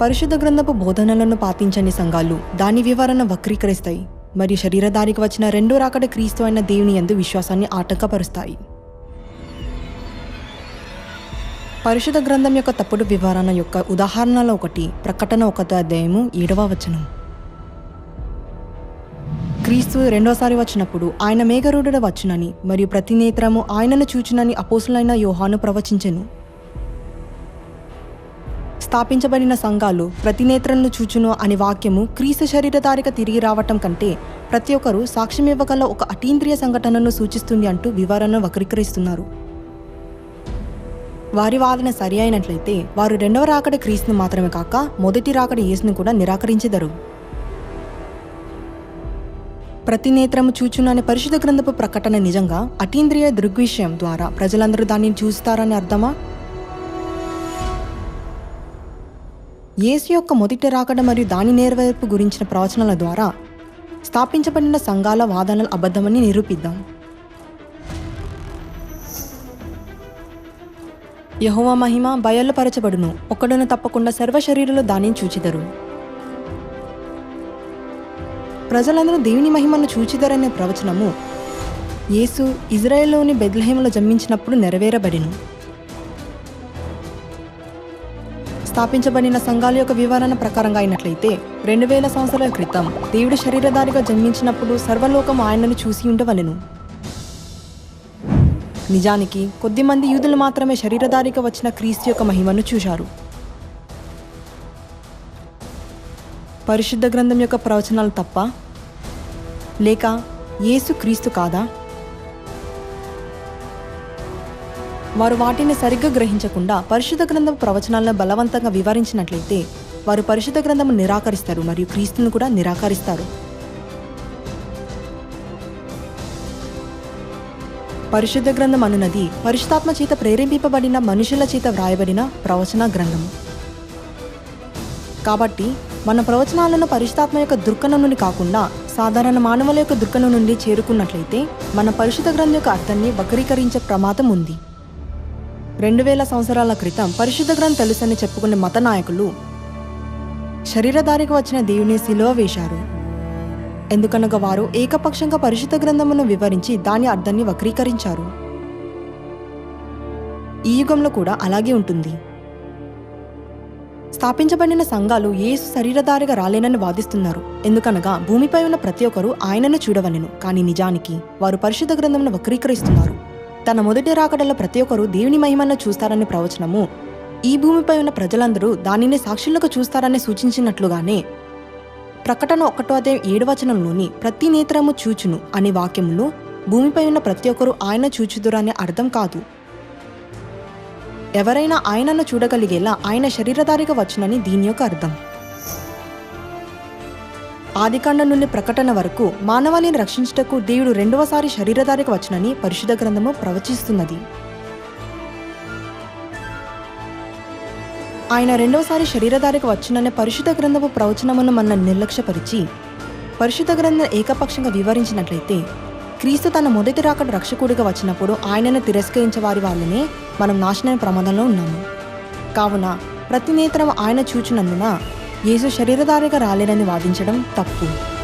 పరిశుద్ధ గ్రంథపు బోధనలను పాటించని సంఘాలు దాని వివరణ వక్రీకరిస్తాయి. మరియు శరీరధారికి వచ్చిన రెండో రాకడ క్రీస్తు అయిన దేవుని యందు విశ్వాసాన్ని ఆటంకపరుస్తాయి. పరిశుద్ధ గ్రంథం యొక్క తప్పుడు వివరణ యొక్క ఉదాహరణలో ఒకటి ప్రకటన ఒకటో అధ్యాయము ఏడవ వచనం. క్రీస్తు రెండోసారి వచ్చినప్పుడు ఆయన మేఘరుడు వచ్చునని మరియు ప్రతి నేత్రము ఆయనను చూచునని అపోసులైన యోహాను ప్రవచించెను. స్థాపించబడిన సంఘాలు ప్రతి నేత్రంను చూచును అనే వాక్యము క్రీస్తు శరీరధారిక తిరిగి రావటం కంటే ప్రతి ఒక్కరూ సాక్ష్యం ఇవ్వగల ఒక అటీంద్రియ సంఘటనను సూచిస్తుంది అంటూ వివరణను వక్రీకరిస్తున్నారు. వారి వాదన సరి అయినట్లయితే వారు రెండవ రాకడ క్రీస్తును మాత్రమే కాక మొదటి రాకడ యేసును కూడా నిరాకరించెదరు. ప్రతి నేత్రము చూచును పరిశుద్ధ గ్రంథపు ప్రకటన నిజంగా అటీంద్రియ దృగ్విషయం ద్వారా ప్రజలందరూ దాన్ని చూస్తారని అర్థమా? యేసు యొక్క మొదటి రాకడ మరియు దాని నెరవేర్పు గురించిన ప్రవచనాల ద్వారా స్థాపించబడిన సంఘాల వాదనలు అబద్ధమని నిరూపిద్దాం. యహోవ మహిమ బయలుపరచబడును. ఒకడును తప్పకుండా సర్వ శరీరంలో దానిని చూచిదరు. ప్రజలందరూ దేవుని మహిమను చూచిదరనే ప్రవచనము యేసు ఇజ్రాయెల్లోని బెద్లహేములో జన్మించినప్పుడు నెరవేరబడిను. స్థాపించబడిన సంఘాల యొక్క వివరణ ప్రకారంగా అయినట్లయితే రెండు వేల సంవత్సరాల క్రితం దేవుడు శరీరధారిగా జన్మించినప్పుడు సర్వలోకం ఆయనను చూసి ఉండవలెను. నిజానికి కొద్దిమంది యూదులు మాత్రమే శరీరధారిగా వచ్చిన క్రీస్తు యొక్క మహిమను చూశారు. పరిశుద్ధ గ్రంథం యొక్క ప్రవచనాలు తప్ప లేక యేసు క్రీస్తు కాదా? వారు వాటిని సరిగ్గా గ్రహించకుండా పరిశుద్ధ గ్రంథం ప్రవచనాలను బలవంతంగా వివరించినట్లయితే వారు పరిశుద్ధ గ్రంథము నిరాకరిస్తారు మరియు క్రీస్తును కూడా నిరాకరిస్తారు. పరిశుద్ధ గ్రంథం అనున్నది పరిశుధాత్మ చేత ప్రేరేపింపబడిన మనుషుల చేత వ్రాయబడిన ప్రవచన గ్రంథం. కాబట్టి మన ప్రవచనాలను పరిశుధాత్మ యొక్క దుర్కణం నుండి కాకుండా సాధారణ మానవుల యొక్క దుర్కణం నుండి చేరుకున్నట్లయితే మన పరిశుద్ధ గ్రంథం యొక్క అర్థాన్ని వక్రీకరించే ప్రమాదం ఉంది. రెండు వేల సంవత్సరాల క్రితం పరిశుద్ధ గ్రంథం తెలుసని చెప్పుకునే మత నాయకులు శరీరధారికి వచ్చిన దేవుని సిలువ వేశారు. ఎందుకనగా వారు ఏకపక్షంగా పరిశుద్ధ గ్రంథమును వివరించి దాని అర్థాన్ని వక్రీకరించారు. ఈ యుగంలో కూడా అలాగే ఉంటుంది. స్థాపించబడిన సంఘాలు ఏసు శరీరధారిగా రాలేనని వాదిస్తున్నారు. ఎందుకనగా భూమిపై ఉన్న ప్రతి ఒక్కరూ ఆయనను చూడవలెను. కానీ నిజానికి వారు పరిశుద్ధ గ్రంథమును వక్రీకరిస్తున్నారు. తన మొదటి రాకడలో ప్రతి ఒక్కరూ దేవుని మహిమను చూస్తారనే ప్రవచనము. ఈ భూమిపై ఉన్న ప్రజలందరూ దానిని సాక్షులకు చూస్తారని సూచించినట్లుగానే ప్రకటన ఒకటో అధ్యాయం ఏడవచనంలోని ప్రతి నేత్రము చూచును అనే వాక్యములు భూమిపై ఉన్న ప్రతి ఒక్కరూ ఆయన చూచుదురు అనే అర్థం కాదు. ఎవరైనా ఆయనను చూడగలిగేలా ఆయన శరీరధారిగా వచ్చునని దీని యొక్క అర్థం. ఆదికాండం నుండి ప్రకటన వరకు మానవాళిని రక్షించుటకు దేవుడు రెండవసారి శరీరధారికి వచ్చునని పరిశుద్ధ గ్రంథము ప్రవచిస్తున్నది. ఆయన రెండవసారి శరీరధారికి వచ్చుననే పరిశుద్ధ గ్రంథపు ప్రవచనమును మన నిర్లక్ష్యపరిచి పరిశుద్ధ గ్రంథం ఏకపక్షంగా వివరించినట్లయితే క్రీస్తు తన మొదటి రాకడ రక్షకుడిగా వచ్చినప్పుడు ఆయనను తిరస్కరించే వారి వాళ్ళనే మనం నాశనమైన ప్రమాదంలో ఉన్నాము. కావున ప్రతి నేత్రం ఆయన చూచినందున యేసు శరీరధారిగా రాలేనని వాదించడం తప్పు.